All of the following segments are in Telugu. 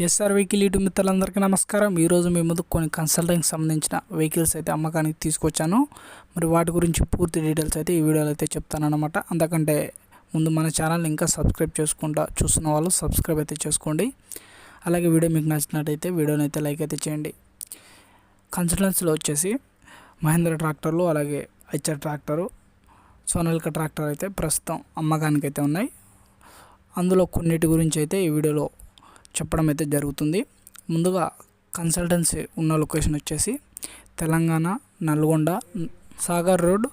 ఎస్ఆర్ వెహికల్ యూట్యూబ్ మిత్రులందరికీ నమస్కారం. ఈరోజు మీ ముందు కొన్ని కన్సల్టింగ్కి సంబంధించిన వెహికల్స్ అయితే అమ్మకానికి తీసుకొచ్చాను. మరి వాటి గురించి పూర్తి డీటెయిల్స్ అయితే ఈ వీడియోలో అయితే చెప్తానమాట అంతకంటే ముందు మన ఛానల్ని ఇంకా సబ్స్క్రైబ్ చేసుకుంటా చూస్తున్న వాళ్ళు సబ్స్క్రైబ్ అయితే చేసుకోండి. అలాగే వీడియో మీకు నచ్చినట్టయితే వీడియోని అయితే లైక్ అయితే చేయండి. కన్సల్టెన్సీలో వచ్చేసి మహేంద్ర ట్రాక్టర్లు అలాగే హెచ్ఆర్ ట్రాక్టరు సోనాలిక ట్రాక్టర్ అయితే ప్రస్తుతం అమ్మకానికి అయితే ఉన్నాయి. అందులో కొన్నిటి గురించి అయితే ఈ వీడియోలో చెప్పడం అయితే జరుగుతుంది. ముందుగా కన్సల్టెన్సీ ఉన్న లొకేషన్ వచ్చేసి తెలంగాణ నల్గొండ సాగర్ రోడ్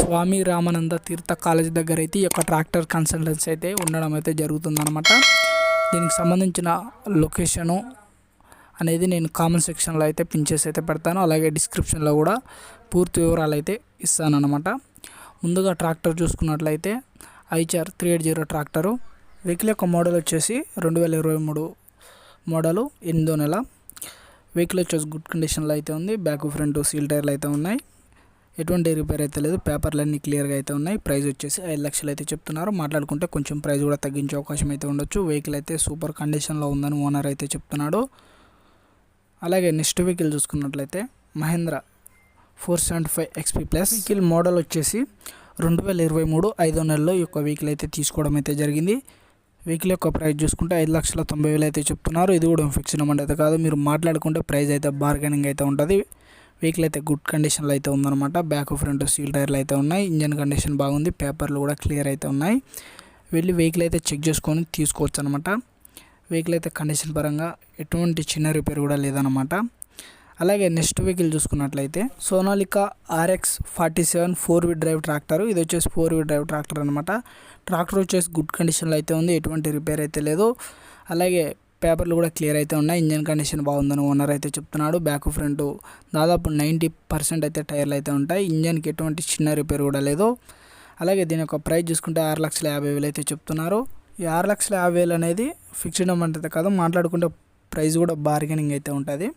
స్వామి రామానంద తీర్థ కాలేజ్ దగ్గర అయితే ఈ యొక్క ట్రాక్టర్ కన్సల్టెన్సీ అయితే ఉండడం అయితే జరుగుతుందన్నమాట. దీనికి సంబంధించిన లొకేషను అనేది నేను కామెంట్ సెక్షన్లో అయితే పిన్ చేసి అయితే పెడతాను. అలాగే డిస్క్రిప్షన్లో కూడా పూర్తి వివరాలు అయితే ఇస్తానన్నమాట. ముందుగా ట్రాక్టర్ చూసుకున్నట్లయితే Eicher three eight zero tractor. Vehicle యొక్క మోడల్ వచ్చేసి రెండు వేల ఇరవై మూడు మోడలు ఎనిమిదో నెల. వెహికల్ వచ్చేసి గుడ్ కండిషన్లో అయితే ఉంది. బ్యాక్ ఫ్రంట్ సీల్ టైర్లు అయితే ఉన్నాయి. ఎటువంటి రిపేర్ అయితే లేదు. పేపర్లు అన్నీ క్లియర్గా అయితే ఉన్నాయి. ప్రైస్ వచ్చేసి ఐదు లక్షలు అయితే చెప్తున్నారు. మాట్లాడుకుంటే కొంచెం ప్రైస్ కూడా తగ్గించే అవకాశం అయితే ఉండొచ్చు. వెహికల్ అయితే సూపర్ కండిషన్లో ఉందని ఓనర్ అయితే చెప్తున్నాడు. అలాగే నెక్స్ట్ వెహికల్ చూసుకున్నట్లయితే Mahindra four seventy five XP plus vehicle model వచ్చేసి రెండు వేల ఇరవై మూడు ఐదో నెలలో ఈ యొక్క వెహికల్ అయితే తీసుకోవడం అయితే జరిగింది. వెహికల్ యొక్క ప్రైస్ చూసుకుంటే ఐదు లక్షల తొంభై వేలు అయితే చెప్తున్నారు. ఇది కూడా ఫిక్స్డ్ అమౌంట్ అయితే కాదు. మీరు మాట్లాడుకుంటే ప్రైస్ అయితే బార్గెనింగ్ అయితే ఉంటుంది. వెహికల్ అయితే గుడ్ కండిషన్లో అయితే ఉందన్నమాట. బ్యాక్ ఫ్రంట్ సీల్ టైర్లు అయితే ఉన్నాయి. ఇంజన్ కండిషన్ బాగుంది. పేపర్లు కూడా క్లియర్ అయితే ఉన్నాయి. వెళ్ళి వెహికల్ అయితే చెక్ చేసుకొని తీసుకోవచ్చు అనమాట వెహికల్ అయితే కండిషన్ పరంగా ఎటువంటి చిన్న రిపేర్ కూడా లేదనమాట అలాగే నెక్స్ట్ వెహికల్ చూసుకున్నట్లయితే Sonalika RX forty seven four wheel drive tractor. ఇది వచ్చేసి ఫోర్ వీ డ్రైవ్ ట్రాక్టర్ అనమాట ట్రాక్టర్ వచ్చేసి గుడ్ కండిషన్లో అయితే ఉంది. ఎటువంటి రిపేర్ అయితే లేదు. అలాగే పేపర్లు కూడా క్లియర్ అయితే ఉన్నాయి. ఇంజన్ కండిషన్ బాగుందని ఓనర్ అయితే చెప్తున్నాడు. బ్యాక్ ఫ్రంట్ దాదాపు నైంటీ పర్సెంట్ అయితే టైర్లు అయితే ఉంటాయి. ఇంజన్కి ఎటువంటి చిన్న రిపేర్ కూడా లేదు. అలాగే దీని యొక్క ప్రైస్ చూసుకుంటే ఆరు లక్షల యాభై వేలు అయితే చెప్తున్నారు. ఈ ఆరు లక్షల యాభై వేలు అనేది ఫిక్స్డ్ అమౌంట్ అయితే కాదు. మాట్లాడుకుంటే ప్రైస్ కూడా బార్గెనింగ్ అయితే ఉంటుంది.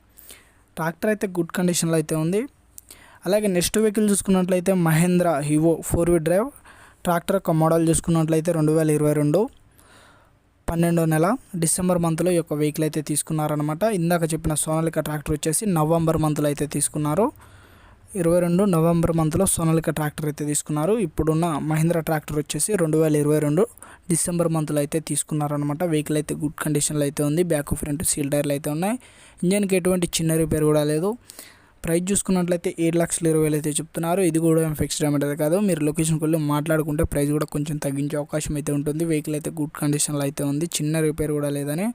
ట్రాక్టర్ అయితే గుడ్ కండిషన్లో అయితే ఉంది. అలాగే నెక్స్ట్ వెహికల్ చూసుకున్నట్లయితే మహేంద్ర హివో ఫోర్ వీల్ డ్రైవ్ ట్రాక్టర్ యొక్క మోడల్ చూసుకున్నట్లయితే రెండు వేల ఇరవై రెండు పన్నెండో నెల డిసెంబర్ మంత్లో ఈ యొక్క వెహికల్ అయితే తీసుకున్నారనమాట ఇందాక చెప్పిన సోనాలిక ట్రాక్టర్ వచ్చేసి నవంబర్ మంత్లో అయితే తీసుకున్నారు. ఇరవై రెండు నవంబర్ మంత్లో సోనాలిక ట్రాక్టర్ అయితే తీసుకున్నారు. ఇప్పుడున్న మహీంద్రా ట్రాక్టర్ వచ్చేసి రెండు వేల ఇరవై రెండు డిసెంబర్ మంత్లో అయితే తీసుకున్నారనమాట వెహికల్ అయితే గుడ్ కండిషన్లో అయితే ఉంది. బ్యాక్ ఫ్రంట్ సీల్ టైర్లు అయితే ఉన్నాయి. ఇంజన్కి ఎటువంటి చిన్న రిపేర్ కూడా లేదు. ప్రైస్ చూసుకున్నట్లయితే ఏడు లక్షల ఇరవై వేలు అయితే చెప్తున్నారు. ఇది కూడా ఏం ఫిక్స్డ్ అమౌంట్ అయితే కాదు. మీరు లొకేషన్కి వెళ్ళి మాట్లాడుకుంటే ప్రైస్ కూడా కొంచెం తగ్గించే అవకాశం అయితే ఉంటుంది. వెహికల్ అయితే గుడ్ కండిషన్లో అయితే ఉంది. చిన్న రిపేర్ కూడా లేదని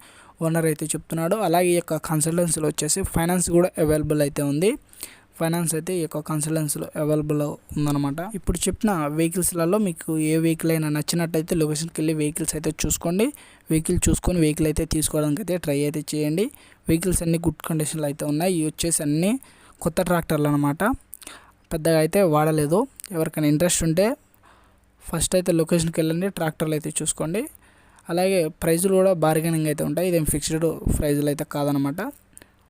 ఓనర్ అయితే చెప్తున్నాడు. అలాగే ఈ యొక్క కన్సల్టెన్సీలో వచ్చేసి ఫైనాన్స్ కూడా అవైలబుల్ అయితే ఉంది. ఫైనాన్స్ అయితే ఈ యొక్క కన్సల్టెన్సీలో అవైలబుల్ ఉందన్నమాట. ఇప్పుడు చెప్పిన వెహికల్స్లలో మీకు ఏ వెహికల్ అయినా నచ్చినట్టయితే లొకేషన్కి వెళ్ళి వెహికల్స్ అయితే చూసుకోండి. వెహికల్ చూసుకొని వెహికల్ అయితే తీసుకోవడానికి అయితే ట్రై అయితే చేయండి. వెహికల్స్ అన్ని గుడ్ కండిషన్లో అయితే ఉన్నాయి. ఇవి వచ్చేసి అన్నీ కొత్త ట్రాక్టర్లు అనమాట పెద్దగా అయితే వాడలేదు. ఎవరికైనా ఇంట్రెస్ట్ ఉంటే ఫస్ట్ అయితే లొకేషన్కి వెళ్ళండి ట్రాక్టర్లు అయితే చూసుకోండి. అలాగే ప్రైజులు కూడా బార్గెనింగ్ అయితే ఉంటాయి. ఇదేం ఫిక్స్డ్ ప్రైజులు అయితే కాదనమాట